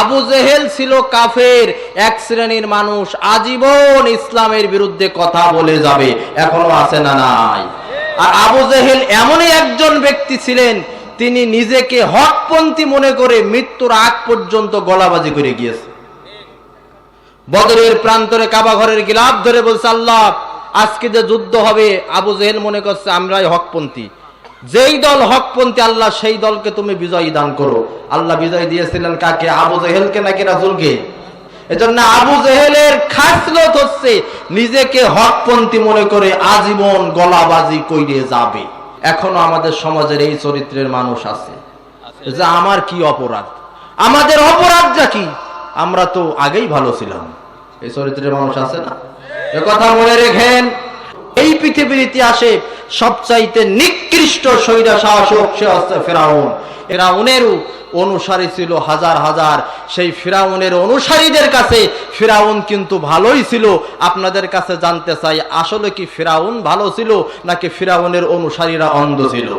আবু জেহেল ছিল কাফের, এক শ্রেণির মানুষ, আজীবন ইসলামের বিরুদ্ধে কথা বলে যাবে, এখনও আছে না নাই। আর আবু জেহেল এমনই একজন ব্যক্তি ছিলেন, তিনি নিজেকে হকপন্থী মনে করে মৃত্যুর আগ পর্যন্ত গলাবাজি করে গিয়েছে। বদরের প্রান্তরে কাবা ঘরের গিলাপ ধরে বলছে, আল্লাহ, আজকে যে যুদ্ধ হবে, আবু জেহেল মনে করছে, আমরাই হকপন্থী। যেই দল হকপন্থী, আল্লাহ সেই দলকে তুমি বিজয়ী দান করো। আল্লাহ বিজয় দিয়েছিলেন কাকে? আবু জেহেলকে নাকি রাসুলকে? এজন্য আবু জেহেলের খাসলত হচ্ছে নিজেকে হকপন্থী মনে করে আজীবন গলাবাজি কইরে যাবে। এখনও আমাদের সমাজের এই চরিত্রের মানুষ আছে। যে আমার কি অপরাধ? আমাদের অপরাধটা কি? আমরা তো আগেই ভালো ছিলাম। এই চরিত্রের মানুষ আছে না? কথা মনে রেখেন। এই পৃথিবীর ইতিহাসে সবচাইতে নিকৃষ্ট সৈরা শাসক সে হচ্ছে ফেরাউন। ফেরাউনেরও অনুসারী ছিল হাজার হাজার। সেই ফিরাউনের অনুসারীদের কাছে ফিরাউন কিন্তু ভালোই ছিল। আপনাদের কাছে জানতে চাই, আসলে কি ফিরাউন ভালো ছিল নাকি ফিরাউনের অনুসারীরা অন্ধ ছিল?